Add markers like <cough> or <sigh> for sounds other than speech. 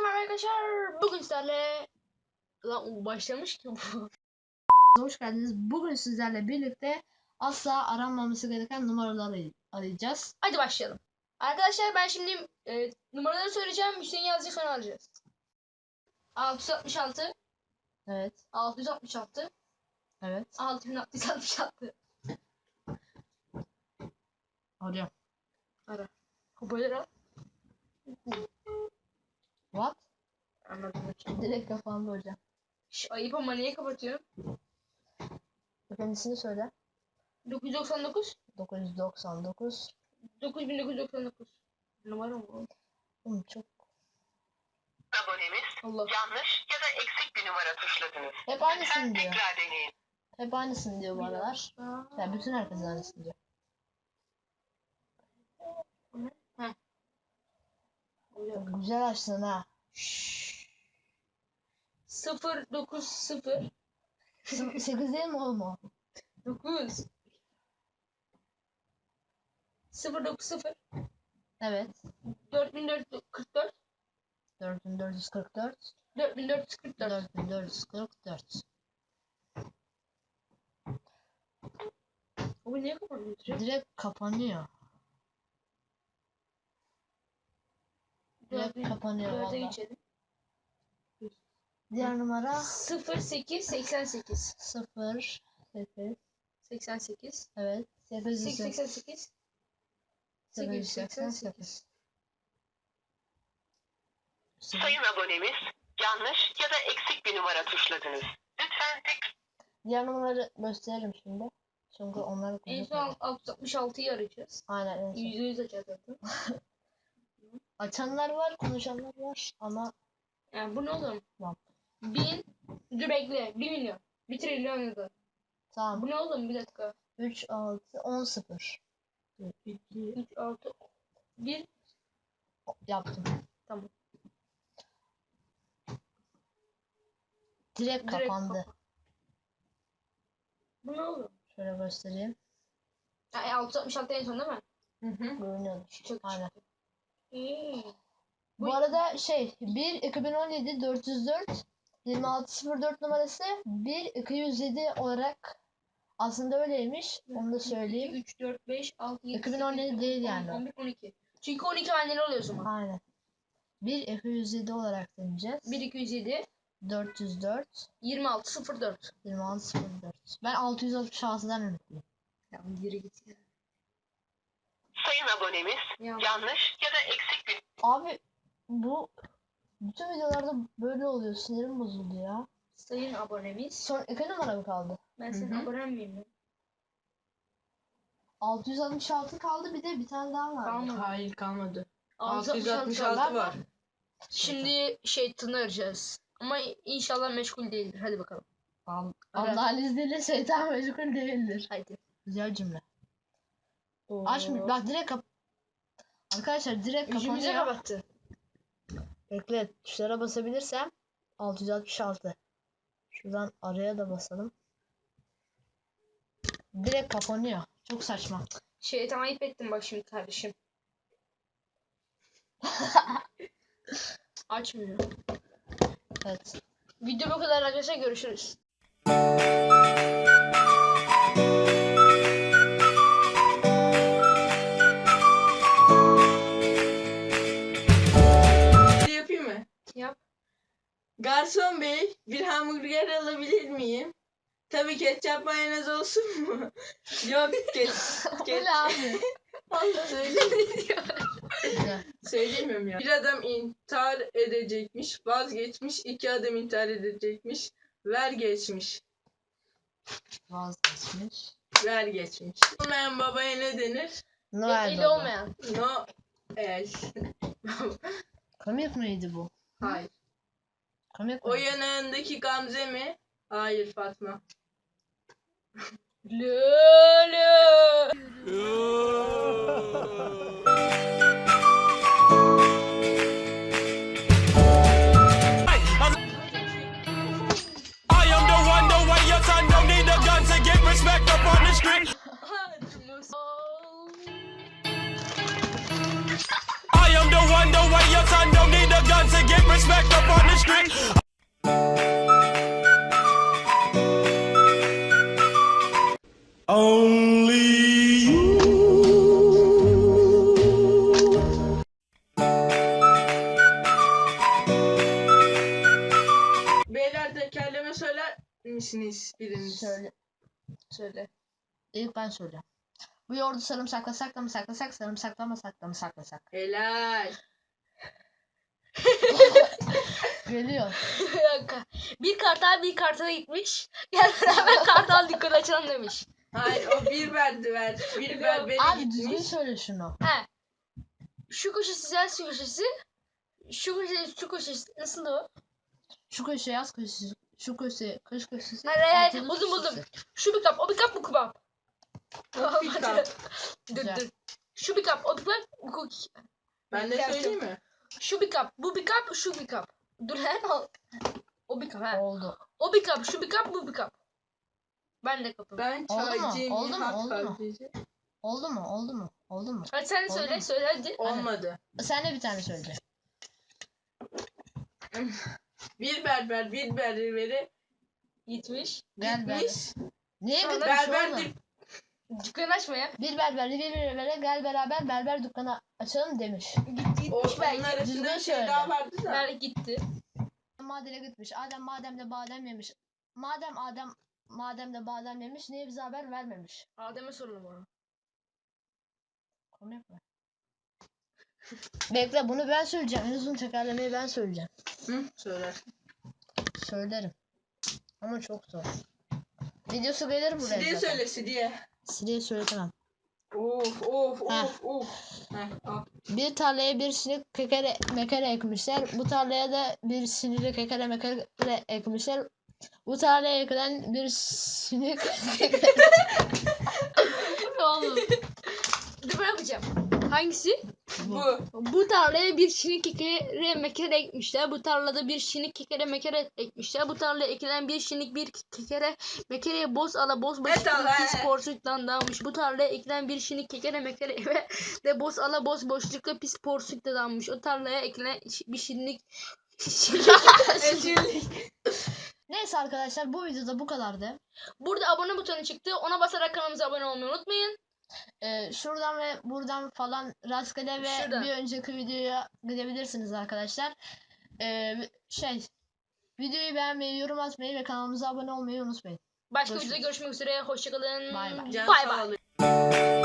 Hepinize merhaba arkadaşlar. Bugün sizlerle... Lan başlamış ki bu. <laughs> Hoş geldiniz. Bugün sizlerle birlikte asla aranmaması gereken numaraları arayacağız. Hadi başlayalım. Arkadaşlar ben şimdi e, numaraları söyleyeceğim. Hüseyin yazacak sonra alacağız. 666 Evet. 666 Evet. 6666 Arıyorum. Ara. Hoparlör al. What? Anladım. Direkt kafamda hocam. Şş, ayıp ama niye kapatıyorum? Kendisini söyle. 999 999. 9999 Numara mı? bu? Oğlum çok. abonemiz Allah. yanlış ya da eksik bir numara tuşladınız. Hep aynısını diyor. tekrar deneyin. Hep aynısını diyor bu aralar. Ya bütün herkes aynısını diyor. Güzel açtın ha. 090 8 değil mi oğlum o? 9 090 Evet. 4444 4444. 4444 4444. Bu niye kapanıyor? Direkt kapanıyor. Kapanıyor Dörde valla. geçelim. Diğer numara 0888 0 8 88 evet 888 888 888 Sayın abonemiz yanlış ya da eksik bir numara tuşladınız. Lütfen tek Diğer numaraları gösteririm şimdi. Çünkü onları En son 666'yı arayacağız. Aynen en son. %100 açacağız zaten. <laughs> Açanlar var, konuşanlar var ama Yani bu ne oğlum? Tamam. 1000 Dur bekle 1 milyon 1 trilyon ya da. tamam. Bu ne oğlum bir dakika. 3 6 10 0 3 6 1 yaptım. Tamam. Direkt Direkt kapandı. kapan- Bu ne oğlum? Şöyle göstereyim. E, 666 en son değil mi? Görünüyordu. Çok Aynen. çıktı. Bu Bu- arada şey 1 2017 404 2604 numarası 1 207 olarak aslında öyleymiş. Onu da söyleyeyim. 3, 4, 5, 6, 7, 2017 değil yani. 11, 12. Çünkü 12 anneli oluyor o zaman. Aynen. 1 207 olarak deneyeceğiz. 1, 207, 404 26, 04. 2604. Ben 666'dan ümitliyim. Ya geri git ya. Sayın abonemiz Ya. yanlış ya da eksik bir Abi bu bütün videolarda böyle oluyor. Sinirim bozuldu ya. Sayın abonemiz. Son iki numara mı kaldı? Ben senin Hı hı. abonen miyim? ben? 666 kaldı bir de bir tane daha var. Kalmadı. Hayır kalmadı. 666 666 var. Şimdi şeytanı arayacağız. Ama inşallah meşgul değildir. Hadi bakalım. Al-. Allah'ın izniyle şeytan meşgul değildir. Haydi. Güzel cümle. Açmış. Bak direkt kap... Arkadaşlar direkt Yüzümüze kapanıyor. kapattı. Bekle. Tuşlara basabilirsem 666. Şuradan araya da basalım. Direkt kapanıyor. Çok saçma. Şeytan ayıp ettin bak şimdi kardeşim. <laughs> Açmıyor. Evet. Video bu kadar arkadaşlar görüşürüz. Garson bey bir hamburger alabilir miyim? Tabii ketçap mayonez olsun mu? <laughs> Yok ket, ket. <laughs> Öyle abi. <laughs> Allah söyleyeyim. Güzel. Söyleyemiyorum ya. Bir adam intihar edecekmiş. Vazgeçmiş. iki adam intihar edecekmiş. Ver geçmiş. Vazgeçmiş. Ver geçmiş. Olmayan babaya ne denir? Noel Eli Baba. olmayan. No. El. Komik miydi bu? Hayır. Komik O miydi? yanağındaki Gamze mi? Hayır Fatma. Lolo. I am the one, the way your son don't need a gun to get respect misiniz biriniz? Söyle. Söyle. İlk ben söyleyeceğim. Bu yoğurdu sarımsaklasak da mı saklasak, sarımsaklamasak da mı saklasak? Helal. <laughs> Geliyor. Bir dakika. Bir kartal bir kartala gitmiş. Gel beraber <laughs> kartal dükkanı açalım demiş. Hayır o bir verdi ver. Bir berbere Abi düzgün gitmiş. söyle şunu. He. Şu köşesi sensin köşesi. Şu köşesi şu köşesi. Nasıl o? Şu köşe yaz köşesi. Şu köşe kış köşesi. Hayır, hayır, buldum, buldum. köşesi. Şu bir kap, o bir kap, bu kebap. O bir kap. dur dur. Şu bir kap, o bir kap, bu cookie. Ben de söyleyeyim mi? Şu bir kap, bu bir kap, şu bir kap. Dur he. al. O bir kap he. Oldu. O bir kap, şu bir kap, bu bir kap. Ben de kapım. Ben çaycıyım. Oldu mu? Oldu mu? Oldu mu? Oldu mu? Oldu mu? Hadi sen de söyle, mu? söyle hadi. Olmadı. Sen de bir tane söyle. <laughs> Bir berber bir berbere Gitmiş. Gel berber. gitmiş. Niye Sonra gitmiş Berber oğlum? dük- Dükkanı açma ya. Bir berberli bir berbere gel beraber berber dükkanı açalım demiş. Git, o, gitmiş onun belki. arasında Düzgün bir şey söyle. daha vardı da. Belki gitti. Madene gitmiş. Adem madem de badem yemiş. Madem Adem madem de badem yemiş niye bize haber vermemiş? Adem'e soralım onu. Konu yapma. Bekle bunu ben söyleyeceğim. En uzun tekerlemeyi ben söyleyeceğim. Hı, söyler. Söylerim. Ama çok zor. Videosu gelir buraya Sidiye zaten. söyle Sidiye. Sidiye söyletemem. Of of Heh. of of. Heh. Bir tarlaya bir sinek kekere mekere ekmişler. Bu tarlaya da bir sinirli kekere mekere ekmişler. Bu tarlaya ekilen bir sinek kekere... Oğlum. Dur ben yapacağım. Hangisi? Bu. Bu tarlaya bir şinik kekere mekere ekmişler. Bu tarlada bir şinik kekere mekere ekmişler. Bu tarlaya ekilen bir şinik bir kekere mekereye boz ala boz Allah. pis porsuktan dalmış. Bu tarlaya ekilen bir şinik kekere mekere ve de boz ala boz boşlukla pis porsukta dalmış. O tarlaya ekilen bir şinik. <laughs> <laughs> Neyse arkadaşlar bu videoda bu kadardı. Burada abone butonu çıktı. Ona basarak kanalımıza abone olmayı unutmayın. Ee, şuradan ve buradan falan rastgele ve Şuradan. bir önceki videoya gidebilirsiniz arkadaşlar. Ee, şey videoyu beğenmeyi, yorum atmayı ve kanalımıza abone olmayı unutmayın. Başka videoda görüşmek üzere. Hoşçakalın. Bay bay. Bay bay.